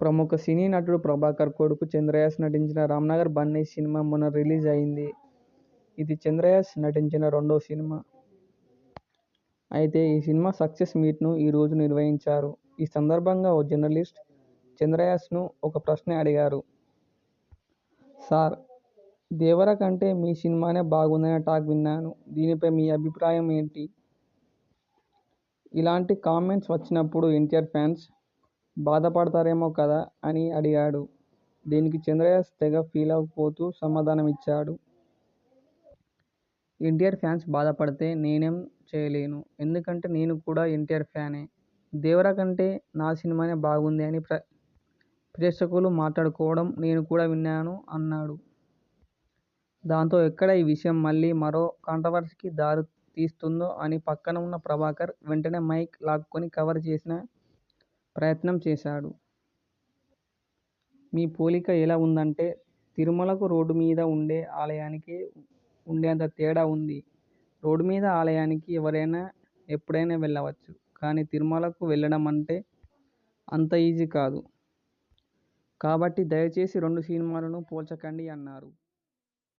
ప్రముఖ సినీ నటుడు ప్రభాకర్ కొడుకు చంద్రయాస్ నటించిన రామ్నగర్ బన్నీ సినిమా మొన్న రిలీజ్ అయింది. ఇది చంద్రయాస్ నటించిన రెండో సినిమా. అయితే ఈ సినిమా సక్సెస్ మీట్ను ఈ రోజు నిర్వహించారు. ఈ సందర్భంగా ఓ జర్నలిస్ట్ చంద్రయాస్ను ఒక ప్రశ్న అడిగారు. సార్ దేవర కంటే మీ సినిమానే బాగుందనే టాక్ విన్నాను. దీనిపై మీ అభిప్రాయం ఏంటి? ఇలాంటి కామెంట్స్ వచ్చినప్పుడు ఎన్టీఆర్ ఫ్యాన్స్ బాధపడతారేమో కదా అని అడిగాడు. దీనికి చంద్రయ్య తెగ ఫీలవుతూ సమాధానమిచ్చాడు. ఎన్టీఆర్ ఫ్యాన్స్ బాధపడితే నేనేం చేయలేను. ఎందుకంటే నేను కూడా ఎన్టీఆర్ ఫ్యానే. దేవర కంటే నా సినిమానే బాగుంది అని ప్రేక్షకులు మాట్లాడుకోవడం నేను కూడా విన్నాను అన్నాడు. దాంతో ఎక్కడ ఈ విషయం మళ్ళీ మరో కాంట్రవర్సీకి దారి తీస్తుందో అని పక్కన ఉన్న ప్రభాకర్ వెంటనే మైక్ లాక్కుని కవర్ చేసిన ప్రయత్నం చేశాడు. మీ పోలిక ఎలా ఉందంటే తిరుమలకు రోడ్డు మీద ఉండే ఆలయానికి ఉండేంత తేడా ఉంది. రోడ్డు మీద ఆలయానికి ఎవరైనా ఎప్పుడైనా వెళ్ళవచ్చు కానీ తిరుమలకు వెళ్ళడం అంటే అంత ఈజీ కాదు. కాబట్టి దయచేసి రెండు సినిమాలను పోల్చకండి అన్నారు.